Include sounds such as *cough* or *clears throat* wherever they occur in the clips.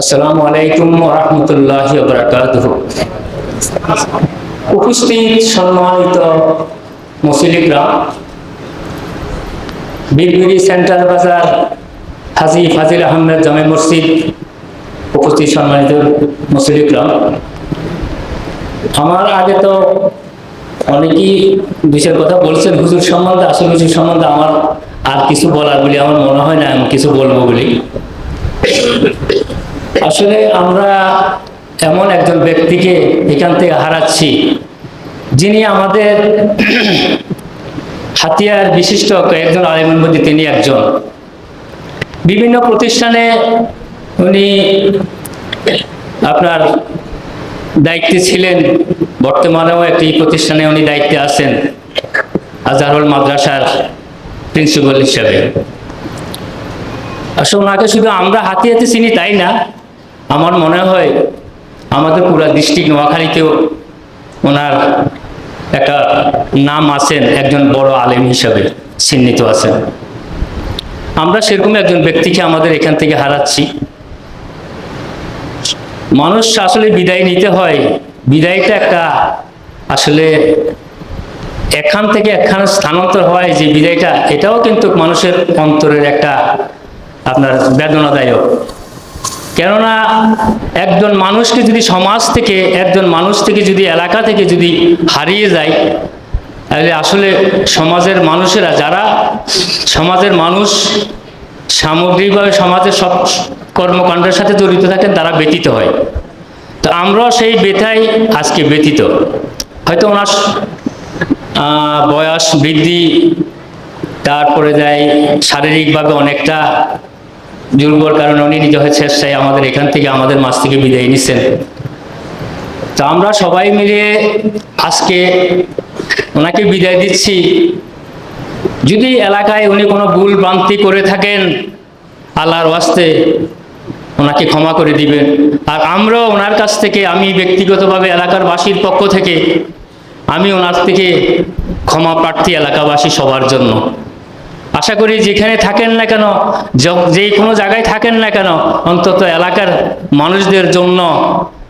আসসালামু আলাইকুম উপস্থিত সম্মানিত বাজার ফাজিল আহমেদ জামে মসজিদ উপস্থিত সম্মানিত আমার আগে তো অনেকেই বিষয়ের কথা বলছেন, হুজুর সম্বন্ধে, আসল হুজুর সম্বন্ধে আমার আর কিছু বলার বলে আমার মনে হয় না আমি কিছু বলব বলি। আসলে আমরা এমন একজন ব্যক্তিকে এখান থেকে হারাচ্ছি, যিনি আমাদের *clears throat* হাতিয়ার বিশিষ্ট একজন আলিমের মধ্যে তিনি একজন। বিভিন্ন প্রতিষ্ঠানে উনি আপনার দায়িত্বে ছিলেন, বর্তমানেও একটি প্রতিষ্ঠানে উনি দায়িত্বে আছেন, আজহারুল মাদ্রাসার প্রিন্সিপাল হিসাবে। আসলে ওনাকে শুধু আমরা হাতে হাতে চিনি, তাই না? আমার মনে হয় আমাদের পুরা ডিস্ট্রিক্ট নোয়াখালীতেও ওনার একটা নাম আছেন, একজন বড় আলেম হিসাবে চিহ্নিত আছেন। আমরা সেরকম একজন ব্যক্তিকে আমাদের এখান থেকে হারাচ্ছি। মানুষ আসলে বিদায় নিতে হয়। বিদায়টা একটা আসলে এখান থেকে একখানে স্থানান্তর হয় যে বিদায়টা, এটাও কিন্তু মানুষের অন্তরের একটা আপনার বেদনাদায়ক। কেননা একজন মানুষকে যদি সমাজ থেকে, একজন মানুষ থেকে যদি এলাকা থেকে যদি হারিয়ে যায়, তাহলে আসলে সমাজের মানুষেরা, যারা সমাজের মানুষ সামগ্রিকভাবে সমাজের সব কর্মকাণ্ডের সাথে জড়িত থাকেন, তারা ব্যতীত হয়। তো আমরাও সেই বেথায় আজকে ব্যতীত। হয়তো ওনার বয়স বৃদ্ধি, তারপরে যায় শারীরিকভাবে অনেকটা দুর্বল কারণে উনি নিজ স্বেচ্ছায় আমাদের এখান থেকে আমাদের মাছ থেকে বিদায় নিচ্ছেন। তো আমরা সবাই মিলে আজকে ওনাকে বিদায় দিচ্ছি। যদি এলাকায় উনি কোনো ভুল ভ্রান্তি করে থাকেন, আল্লাহর ওয়াস্তে ওনাকে ক্ষমা করে দিবেন। আর আমরাও ওনার কাছ থেকে, আমি ব্যক্তিগতভাবে এলাকার বাসীর পক্ষ থেকে, আমি ওনার থেকে ক্ষমা প্রার্থী এলাকাবাসী সবার জন্য। আশা করি যেখানে থাকেন না কেন য- কোনো জায়গায় থাকেন না কেন, অন্তত এলাকার মানুষদের জন্য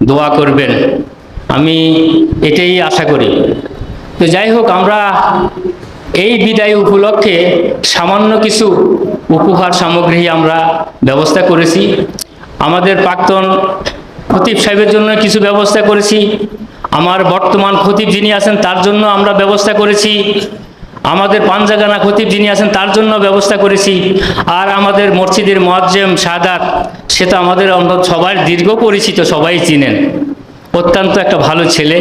দোয়া করবেন। আমি এটাই আশা করি। তো যাই হোক, আমরা এই বিদায় উপলক্ষে সামান্য কিছু উপহার সামগ্রী আমরা ব্যবস্থা করেছি। আমাদের প্রাক্তন খতিব সাহেবের জন্য কিছু ব্যবস্থা করেছি। আমার বর্তমান খতিব যিনি আছেন, তার জন্য আমরা ব্যবস্থা করেছি। আমাদের পাঞ্জাগানা খতিব যিনি আছেন, তার জন্য ব্যবস্থা করেছি। আর আমাদের মসজিদের মোয়াজ্জেম সাদাত, সে তো আমাদের অন্তত সবার দীর্ঘ পরিচিত, সবাই চিনেন। অত্যন্ত একটা ভালো ছেলে।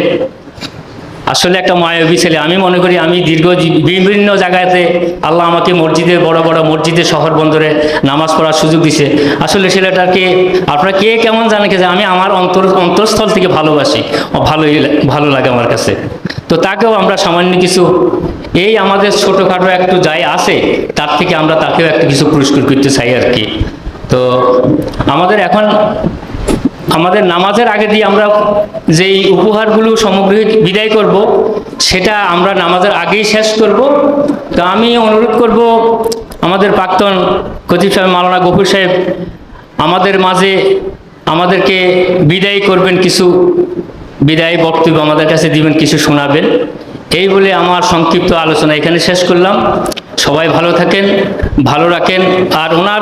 আসলে একটা মায়াবী ছেলে। আমি মনে করি আমি দীর্ঘ বিভিন্ন জায়গাতে আল্লাহ আমাকে মসজিদের বড় বড় মসজিদে, শহর বন্দরে নামাজ পড়ার সুযোগ দিছে। আসলে ছেলেটাকে, আপনারা কে কেমন জানে যে আমি আমার অন্তর অন্তরস্থল থেকে ভালোবাসি। ভালোই, ভালো লাগে আমার কাছে। তো তাকেও আমরা সামান্য কিছু, এই আমাদের ছোটোখাটো একটু যাই আছে, তার থেকে আমরা তাকেও একটু কিছু পুরস্কার করতে চাই আর কি। তো আমাদের এখন, আমাদের নামাজের আগে দিয়ে আমরা যেই উপহারগুলো সামগ্রী বিদায় করব, সেটা আমরা নামাজের আগেই শেষ করব। তো আমি অনুরোধ করব, আমাদের প্রাক্তন খতিব সাহেব মালানা গফুর সাহেব, আমাদের মাঝে আমাদেরকে বিদায় করবেন কিছু বিদায় বক্তব্য আমাদের কাছে দিবেন, কিছু শোনাবেন। এই বলে আমার সংক্ষিপ্ত আলোচনা এখানে শেষ করলাম। সবাই ভালো থাকেন, ভালো রাখেন। আর ওনার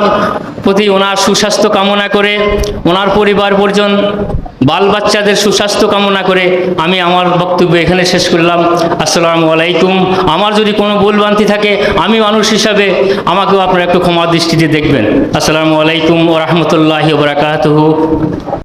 প্রতি ওনার সুস্বাস্থ্য কামনা করে, ওনার পরিবার পরিজন, বাল বাচ্চাদের সুস্বাস্থ্য কামনা করে আমি আমার বক্তব্য এখানে শেষ করলাম। আসসালামু আলাইকুম। আমার যদি কোনো ভুলভ্রান্তি থাকে, আমি মানুষ হিসাবে আমাকেও আপনারা একটু ক্ষমা দৃষ্টিতে দেখবেন। আসসালামু আলাইকুম ও রহমতুল্লাহি বরাকাতহু।